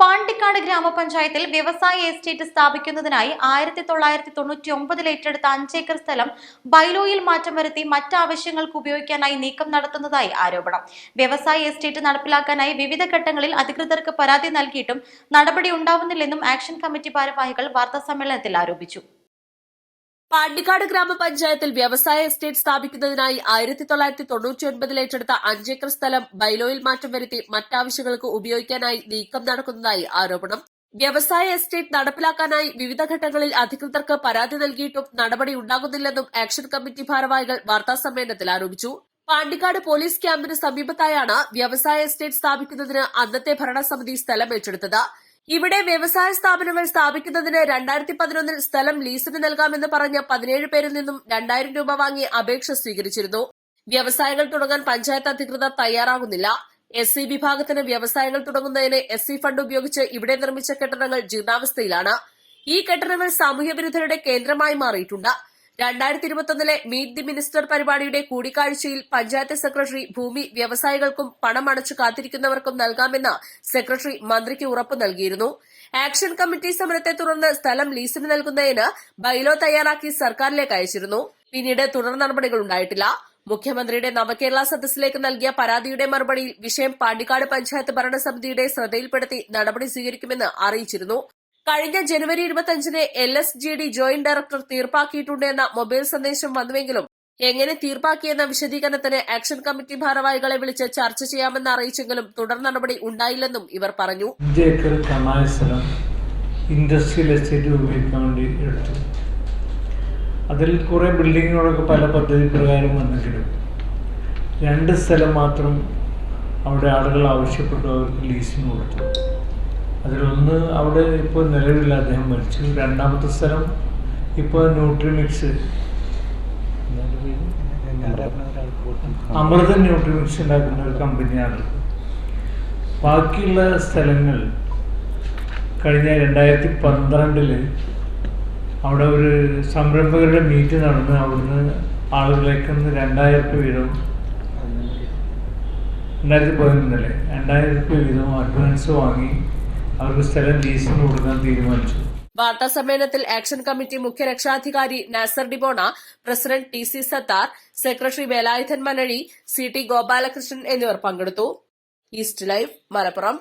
പാണ്ടിക്കാട് ഗ്രാമപഞ്ചായത്തിൽ വ്യവസായ എസ്റ്റേറ്റ് സ്ഥാപിക്കുന്നതിനായി ആയിരത്തി തൊള്ളായിരത്തി തൊണ്ണൂറ്റി ഒമ്പതിൽ ഏറ്റെടുത്ത അഞ്ചേക്കർ സ്ഥലം ബൈലോയിൽ മാറ്റം വരുത്തി മറ്റാവശ്യങ്ങൾക്ക് ഉപയോഗിക്കാനായി നീക്കം നടത്തുന്നതായി ആരോപണം. വ്യവസായ എസ്റ്റേറ്റ് നടപ്പിലാക്കാനായി വിവിധ ഘട്ടങ്ങളിൽ അധികൃതർക്ക് പരാതി നൽകിയിട്ടും നടപടി ഉണ്ടാവുന്നില്ലെന്നും ആക്ഷൻ കമ്മിറ്റി ഭാരവാഹികൾ വാർത്താസമ്മേളനത്തിൽ ആരോപിച്ചു. പാണ്ടിക്കാട് ഗ്രാമപഞ്ചായത്തിൽ വ്യവസായ എസ്റ്റേറ്റ് സ്ഥാപിക്കുന്നതിനായി ആയിരത്തി തൊള്ളായിരത്തി തൊണ്ണൂറ്റി ഒൻപതിൽ ഏറ്റെടുത്ത അഞ്ചേക്കർ സ്ഥലം ബൈലോയിൽ മാറ്റം വരുത്തി മറ്റാവശ്യങ്ങൾക്ക് ഉപയോഗിക്കാനായി നീക്കം നടക്കുന്നതായി ആരോപണം. വ്യവസായ എസ്റ്റേറ്റ് നടപ്പിലാക്കാനായി വിവിധ ഘട്ടങ്ങളിൽ അധികൃതർക്ക് പരാതി നൽകിയിട്ടും നടപടി ഉണ്ടാകുന്നില്ലെന്നും ആക്ഷൻ കമ്മിറ്റി ഭാരവാഹികൾ വാർത്താസമ്മേളനത്തിൽ ആരോപിച്ചു. പാണ്ടിക്കാട് പോലീസ് ക്യാമ്പിന് സമീപത്തായാണ് വ്യവസായ എസ്റ്റേറ്റ് സ്ഥാപിക്കുന്നതിന് അന്നത്തെ ഭരണസമിതി സ്ഥലം ഏറ്റെടുത്തത്. ഇവിടെ വ്യവസായ സ്ഥാപനങ്ങൾ സ്ഥാപിക്കുന്നതിന് രണ്ടായിരത്തി പതിനൊന്നിൽ സ്ഥലം ലീസിന് നൽകാമെന്ന് പറഞ്ഞ പതിനേഴ് പേരിൽ നിന്നും രണ്ടായിരം രൂപ വാങ്ങി അപേക്ഷ സ്വീകരിച്ചിരുന്നു. വ്യവസായങ്ങൾ തുടങ്ങാൻ പഞ്ചായത്ത് അധികൃതർ തയ്യാറാകുന്നില്ല. എസ് സി വിഭാഗത്തിന് വ്യവസായങ്ങൾ തുടങ്ങുന്നതിന് എസ് സി ഫണ്ട് ഉപയോഗിച്ച് ഇവിടെ നിർമ്മിച്ച കെട്ടിടങ്ങൾ ജീർണാവസ്ഥയിലാണ്. ഈ കെട്ടിടങ്ങൾ സാമൂഹ്യവിരുദ്ധരുടെ കേന്ദ്രമായി മാറിയിട്ടുണ്ട്. രണ്ടായിരത്തി ഇരുപത്തൊന്നിലെ മീറ്റ് ദി മിനിസ്റ്റർ പരിപാടിയുടെ കൂടിക്കാഴ്ചയിൽ പഞ്ചായത്ത് സെക്രട്ടറി ഭൂമി വ്യവസായികൾക്കും പണം അടച്ചു കാത്തിരിക്കുന്നവർക്കും നൽകാമെന്ന് സെക്രട്ടറി മന്ത്രിക്ക് ഉറപ്പ് നൽകിയിരുന്നു. ആക്ഷൻ കമ്മിറ്റി സമരത്തെ തുടർന്ന് സ്ഥലം ലീസിന് നൽകുന്നതിന് ബൈലോ തയ്യാറാക്കി സർക്കാരിലേക്ക് അയച്ചിരുന്നു. പിന്നീട് തുടർ നടപടികൾ ഉണ്ടായിട്ടില്ല. മുഖ്യമന്ത്രിയുടെ നവകേരള സദസ്സിലേക്ക് നൽകിയ പരാതിയുടെ മറുപടിയിൽ വിഷയം പാണ്ടിക്കാട് പഞ്ചായത്ത് ഭരണസമിതിയുടെ ശ്രദ്ധയിൽപ്പെടുത്തി നടപടി സ്വീകരിക്കുമെന്ന് അറിയിച്ചിരുന്നു. കഴിഞ്ഞ ജനുവരി ഇരുപത്തിയഞ്ചിന് L S G D joint director തീർപ്പാക്കിയിട്ടുണ്ട് എന്ന മൊബൈൽ സന്ദേശം വന്നുവെങ്കിലും എങ്ങനെ തീർപ്പാക്കിയെന്ന വിശദീകരണത്തിന് ആക്ഷൻ കമ്മിറ്റി ഭാരവാഹികളെ വിളിച്ച് ചർച്ച ചെയ്യാമെന്ന് അറിയിച്ചെങ്കിലും തുടർ നടപടി ഉണ്ടായില്ലെന്നും ഇവർ പറഞ്ഞു. ഇൻഡസ്ട്രിയൽ എസ്റ്റേറ്റ് ഉപയോഗിക്കാൻ വേണ്ടി എടുത്തു. അതിൽ കുറേ ബിൽഡിങ്ങുകളൊക്കെ പല പദ്ധതി പ്രകാരം വന്നെങ്കിലും രണ്ട് സ്ഥലം മാത്രം അവിടെ ആളുകൾ ആവശ്യപ്പെട്ടു അവർക്ക് ലീസിന് കൊടുത്തു. അതിലൊന്ന് അവിടെ ഇപ്പോൾ നിലവില്ല അദ്ദേഹം മരിച്ചു. രണ്ടാമത്തെ സ്ഥലം ഇപ്പോൾ ന്യൂട്രിമിക്സ്. അമൃത ന്യൂട്രിമിക്സ് ഉണ്ടാക്കുന്ന ഒരു കമ്പനിയാണ്. ബാക്കിയുള്ള സ്ഥലങ്ങൾ കഴിഞ്ഞ രണ്ടായിരത്തി പന്ത്രണ്ടിൽ അവിടെ ഒരു സംരംഭകരുടെ മീറ്റ് നടന്ന് അവിടുന്ന് ആളുകളേക്ക് രണ്ടായിരം രൂപ വീതം രണ്ടായിരത്തി പതിനൊന്നിലെ രണ്ടായിരം രൂപ വീതം അഡ്വാൻസ് വാങ്ങി. അവർക്ക് സ്ഥലം ലീസിന് കൊടുക്കാൻ തീരുമാനിച്ചു. വാർത്താ ആക്ഷൻ കമ്മിറ്റി മുഖ്യ രക്ഷാധികാരി Nasser Dibona president T C Sathar secretary Velayudhan Manazhi C T Gopalakrishnan എന്നിവർ പങ്കെടുത്തു. East Live Malappuram.